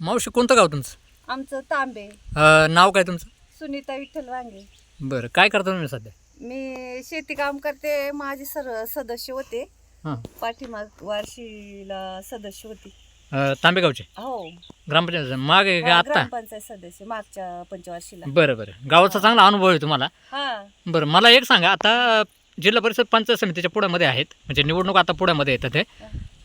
मावशी कोणतं गाव तुमचं? आमचं तांबे. अं, नाव काय तुमचं? सुनीता विठ्ठल वांगे. बरं काय करता तुम्ही सध्या? मी शेती काम करते. माझे सर सदस्य होते. हां. पाठीमाग वार्षीला सदस्य होती. अं, तांबेगावचे हो. ग्रामपंचायत मागे हा, का आत्ता ग्रामपंचायत सदस्य मागच्या पंचवार्षिला. बरं बरं. गावाचा चांगला अनुभव आहे तुम्हाला. हा. बरं मला एक सांगा. आता जिल्हा परिषद पंचायत समितीच्या पुढ्यामध्ये आहेत. म्हणजे निवडणूक आता पुढ्यामध्ये येतात ते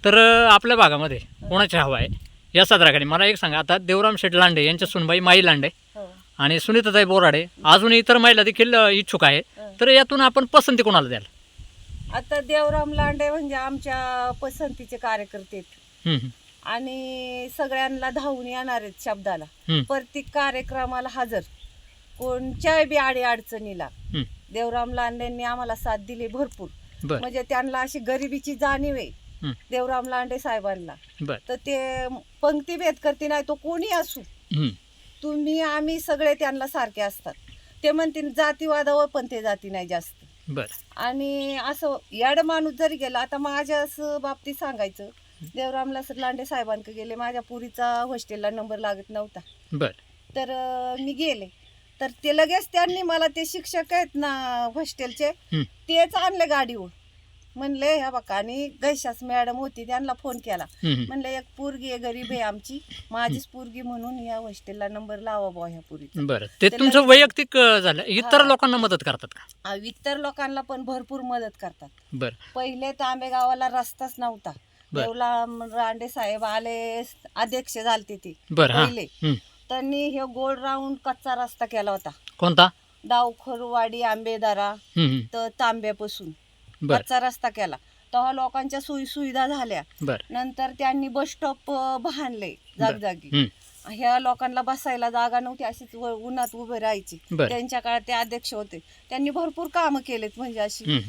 तर अं, आपल्या भागामध्ये कोणाची हवा आहे? या साजराकडे मला एक सांगा आता देवराम शेठ लांडे यांच्या सुनबाई माई लांडे हो. आणि सुनीताताई बोराडे अजून इतर महिला देखील इच्छुक आहे हं. तर यातून आपण पसंती कोणाला द्याल? आता देवराम लांडे म्हणजे आमच्या पसंतीचे कार्यकर्ते आणि सगळ्यांना धावून येणार आहेत शब्दाला. प्रत्येक कार्यक्रमाला हजर. कोणत्याही बी आडी अडचणीला. देवराम लांडेंनी आम्हाला साथ दिली भरपूर. म्हणजे त्यांना अशी गरिबीची जाणीव आहे. देवराम लांडे साहेबांना. तर ते पंक्तीभेद करते नाही तो कोणी असू. तुम्ही आम्ही सगळे त्यांना सारखे असतात. ते म्हणतील जातीवादावर पण ते जाती नाही जास्त. आणि असं याड माणूस जरी गेला आता माझ्या असं बाबतीत सांगायचं देवरामला लांडे साहेबांकडे गेले माझ्या पुरीचा हॉस्टेलला नंबर लागत नव्हता. तर मी गेले. तर ते लगेच त्यांनी मला ते शिक्षक आहेत ना हॉस्टेलचे तेच आणले गाडीवर. म्हणले ह्या बघा आणि गैशास मॅडम होती त्यांना फोन केला. म्हणलं एक पोरगी आहे गरीब आहे आमची. माझीच पोरगी म्हणून या हॉस्टेलला नंबर लावा बुवा ह्या पोरीचा. बरं. ते तुमचं वैयक्तिक अं, झालं. इतर. लोकांना मदत करतात का? आ, इतर लोकांना पण भरपूर मदत करतात. बरं. पहिले तांबे गावाला रस्ताच नव्हता. बर. देवला रांडे साहेब आले अध्यक्ष झालते ते बरं हां. पहिले. हं. त्यांनी हे गोल राऊंड कच्चा रस्ता केला होता. कोणता? डावखरवाडी आंबेदारा हं, हं. तर तांब्यापासून. कच्चा रस्ता केला. तेव्हा लोकांच्या सोयी सुविधा झाल्या. नंतर त्यांनी बस स्टॉप बांधले जागजागी. ह्या लोकांना बसायला जागा नव्हती अशीच उन्हात उभे राहायची. त्यांच्या काळात ते अध्यक्ष होते. त्यांनी भरपूर कामं केलेत म्हणजे अशी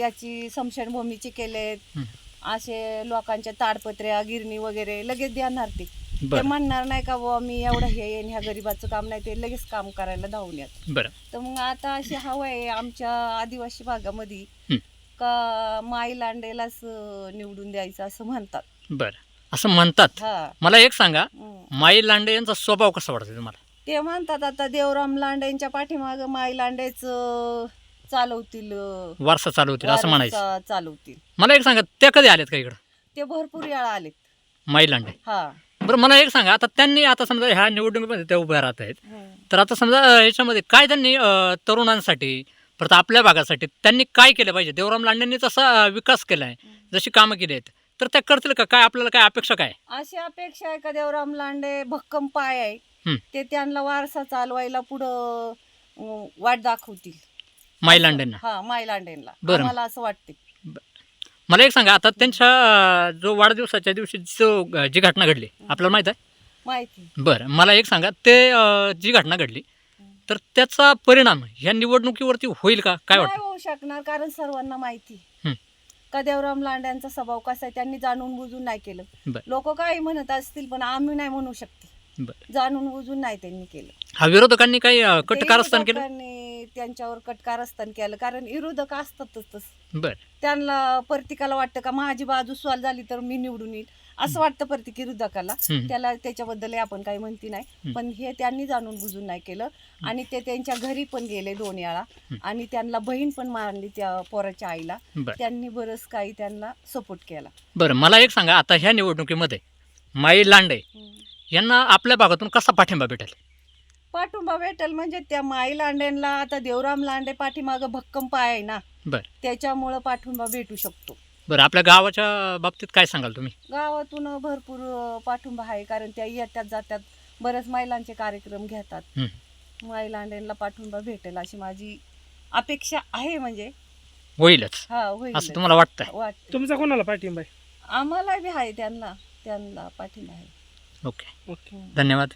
याची समशनभूमीची केलेत. हं. असे लोकांच्या ताडपत्र्या गिरणी वगैरे लगेच देणार ते. ते म्हणणार नाही का बुवा मी एवढं हे येईन ह्या गरीबाचं काम नाही ते लगेच काम करायला धावून येत तर मग आता अशी हवा आहे आमच्या आदिवासी भागामध्ये. का माई लांडेलाच निवडून द्यायचं असं म्हणतात. बरं. असं म्हणतात? हा. मला एक सांगा. माई लांडे यांचा स्वभाव कसा वाटतो तुम्हाला? ते म्हणतात आता देवराम लांडेंच्या पाठीमाग माई लांडेच अं, चालवतील अं, वारसा चालू होतील असं म्हणायचं. वारसा चालवतील. मला एक सांगा त्या कधी आल्यात का इकडं? ते भरपूर वेळा आलेत. माई लांडे. हा. बरं मला एक सांगा आता त्यांनी आता समजा ह्या निवडणुकीमध्ये त्या उभ्या राहत आहेत. तर आता समजा अं, ह्याच्यामध्ये काय त्यांनी अं, तरुणांसाठी परत आपल्या भागासाठी. त्यांनी काय केलं पाहिजे? देवराम लांडेंनी तसा विकास केला आहे जशी कामं केली आहेत. तर त्या करतील का? काय आपल्याला काय अपेक्षा काय? अशी अपेक्षा आहे का? देवराम लांडे भक्कम पाय आहे. ते त्यांना वारसा चालवायला पुढं वाट दाखवतील. माई लांडेंना. हा माई लांडेंना. बरं. आम्हाला असं वाटते मला एक सांगा. आता त्यांच्या जो वाढदिवसाच्या दिवशी जो जी घटना घडली आपल्याला माहीत आहे? माहिती. बरं. मला एक सांगा. ते जी घटना घडली तर त्याचा परिणाम ह्या निवडणुकीवरती होईल का? काय नाही वाटतं? होऊ शकणार कारण सर्वांना माहिती. हं. का देवराम लांड्यांचा स्वभाव कसा आहे त्यांनी जाणून बुजून नाही केलं. बरं. लोक काही म्हणत असतील पण आम्ही नाही म्हणू शकते. बरं. जाणून बुजून नाही त्यांनी केलं. हा विरोधकांनी काही अं, ते कटकारस्थान केलं? त्यांच्यावर कटकारस्थान केलं. कारण विरोधक असतातच तसं. बरं. त्यांना प्रत्येकाला वाटतं का माझी बाजू सॉल्व झाली तर मी निवडून येईल. असं वाटतं प्रत्येक विरोधकाला. त्याला त्याच्याबद्दल आपण काही म्हणती नाही. पण हे त्यांनी जाणून बुजून नाही केलं. आणि ते त्यांच्या घरी पण गेले दोन वेळा. आणि त्यांना बहीण पण मारली त्या पोराच्या आईला. त्यांनी बरंच काही त्यांना सपोर्ट केला. बरं मला एक सांगा. आता ह्या निवडणुकीमध्ये माई लांडे यांना आपल्या भागातून कसा पाठिंबा भेटेल? पाठिंबा भेटेल म्हणजे त्या माई लांडेंना आता देवराम लांडे पाठीमागं भक्कम पाय आहे ना बरं. त्याच्यामुळं पाठिंबा भेटू शकतो. बरं आपल्या गावाच्या बाबतीत काय सांगाल तुम्ही? गावातून भरपूर अं, पाठिंबा आहे कारण त्या येत्यात जात्यात बरेच महिलांचे कार्यक्रम घेतात. हं. महिलांना पाठिंबा भेटेल अशी माझी अपेक्षा आहे म्हणजे. होईलच. हा होईल असं तुम्हाला वाटतंय? वाटते तुमचा कोणाला पाठिंबा आहे? आम्हाला बी आहे त्यांना त्यांना पाठिंबा आहे. ओके. ओके. धन्यवाद.